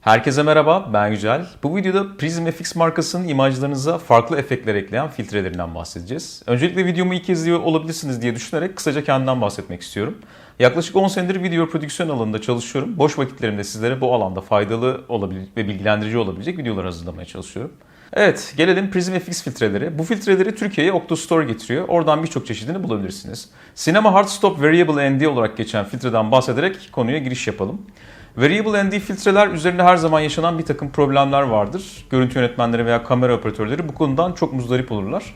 Herkese merhaba, ben Yücel. Bu videoda Prism FX markasının imajlarınıza farklı efektler ekleyen filtrelerinden bahsedeceğiz. Öncelikle videomu ilk izliyor olabilirsiniz diye düşünerek kısaca kendimden bahsetmek istiyorum. Yaklaşık 10 senedir video prodüksiyon alanında çalışıyorum. Boş vakitlerimde sizlere bu alanda faydalı ve bilgilendirici olabilecek videolar hazırlamaya çalışıyorum. Evet, gelelim Prism FX filtreleri. Bu filtreleri Türkiye'ye Octostore getiriyor. Oradan birçok çeşidini bulabilirsiniz. Cinema Hard Stop Variable ND olarak geçen filtreden bahsederek konuya giriş yapalım. Variable ND filtreler üzerinde her zaman yaşanan bir takım problemler vardır. Görüntü yönetmenleri veya kamera operatörleri bu konudan çok muzdarip olurlar.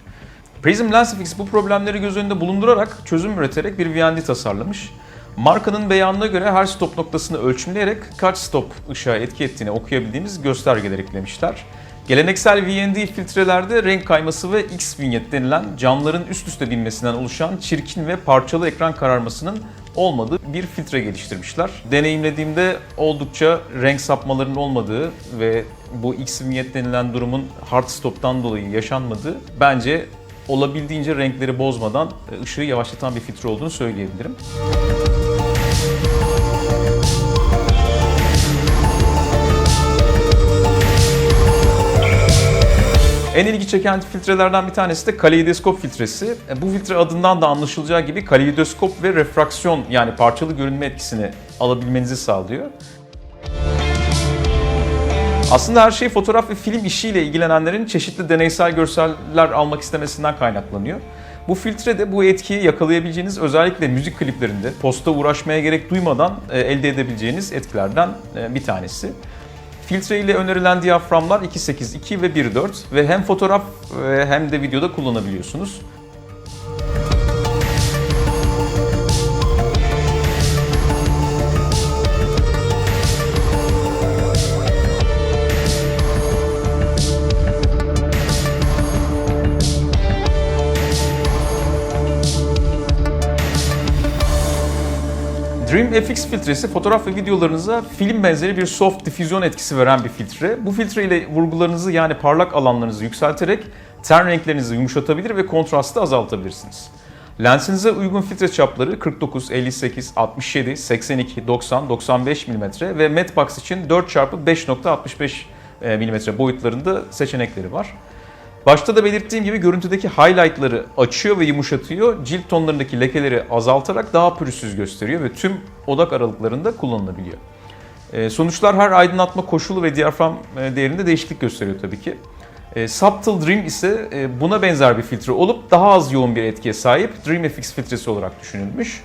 Prism Lensfix bu problemleri göz önünde bulundurarak çözüm üreterek bir VND tasarlamış. Markanın beyanına göre her stop noktasını ölçümleyerek kaç stop ışığa etki ettiğini okuyabildiğimiz göstergeler eklemişler. Geleneksel VND filtrelerde renk kayması ve X vinyet denilen camların üst üste binmesinden oluşan çirkin ve parçalı ekran kararmasının olmadığı bir filtre geliştirmişler. Deneyimlediğimde oldukça renk sapmalarının olmadığı ve bu X vinyet denilen durumun hard stop'tan dolayı yaşanmadığı bence olabildiğince renkleri bozmadan ışığı yavaşlatan bir filtre olduğunu söyleyebilirim. En ilgi çeken filtrelerden bir tanesi de kaleidoskop filtresi. E, Bu filtre adından da anlaşılacağı gibi kaleidoskop ve refraksiyon yani parçalı görünme etkisini alabilmenizi sağlıyor. Aslında her şey fotoğraf ve film işiyle ilgilenenlerin çeşitli deneysel görseller almak istemesinden kaynaklanıyor. Bu filtre de bu etkiyi yakalayabileceğiniz özellikle müzik kliplerinde posta uğraşmaya gerek duymadan e, elde edebileceğiniz etkilerden e, bir tanesi. Filtre ile önerilen diyaframlar 2.8, 2 ve 1.4 ve hem fotoğraf e, hem de videoda kullanabiliyorsunuz. Dream FX filtresi fotoğraf ve videolarınıza film benzeri bir soft difüzyon etkisi veren bir filtre. Bu filtre ile vurgularınızı yani parlak alanlarınızı yükselterek ten renklerinizi yumuşatabilir ve kontrastı azaltabilirsiniz. Lensinize uygun filtre çapları 49, 58, 67, 82, 90, 95 mm ve Matbox için 4x5.65 mm boyutlarında seçenekleri var. Başta da belirttiğim gibi görüntüdeki highlightları açıyor ve yumuşatıyor. Cilt tonlarındaki lekeleri azaltarak daha pürüzsüz gösteriyor ve tüm odak aralıklarında kullanılabiliyor. Ee, Sonuçlar her aydınlatma koşulu ve diyafram e, değerinde değişiklik gösteriyor tabii ki. E, Subtle Dream ise e, buna benzer bir filtre olup daha az yoğun bir etkiye sahip Dream FX filtresi olarak düşünülmüş.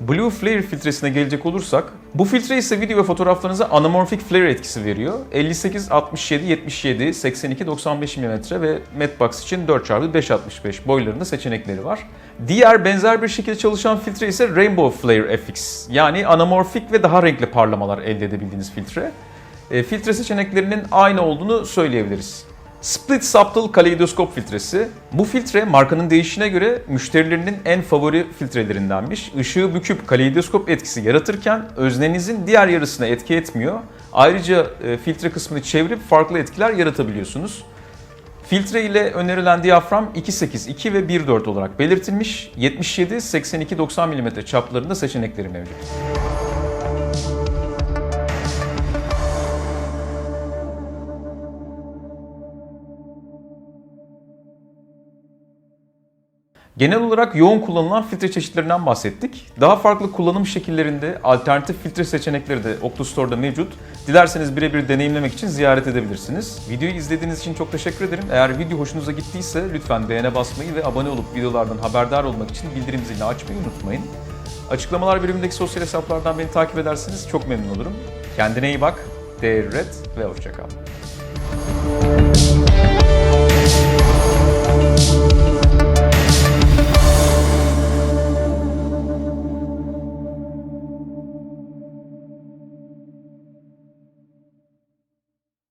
Blue Flare filtresine gelecek olursak, bu filtre ise video ve fotoğraflarınıza anamorphic flare etkisi veriyor. 58, 67, 77, 82, 95 mm ve Matbox için 4x565 boylarında seçenekleri var. Diğer benzer bir şekilde çalışan filtre ise Rainbow Flare FX. Yani anamorfik ve daha renkli parlamalar elde edebildiğiniz filtre. E, filtre seçeneklerinin aynı olduğunu söyleyebiliriz. Split Subtle Kaleidoskop filtresi. Bu filtre markanın değişine göre müşterilerinin en favori filtrelerindenmiş. Işığı büküp kaleidoskop etkisi yaratırken öznenizin diğer yarısına etki etmiyor. Ayrıca e, filtre kısmını çevirip farklı etkiler yaratabiliyorsunuz. Filtre ile önerilen diyafram 2.8, 2 ve 1.4 olarak belirtilmiş. 77, 82, 90 mm çaplarında seçenekleri mevcut. Genel olarak yoğun kullanılan filtre çeşitlerinden bahsettik. Daha farklı kullanım şekillerinde alternatif filtre seçenekleri de Octostore'da mevcut. Dilerseniz birebir deneyimlemek için ziyaret edebilirsiniz. Videoyu izlediğiniz için çok teşekkür ederim. Eğer video hoşunuza gittiyse lütfen beğene basmayı ve abone olup videolardan haberdar olmak için bildirim zilini açmayı unutmayın. Açıklamalar bölümündeki sosyal hesaplardan beni takip ederseniz çok memnun olurum. Kendine iyi bak, değer üret ve hoşçakal.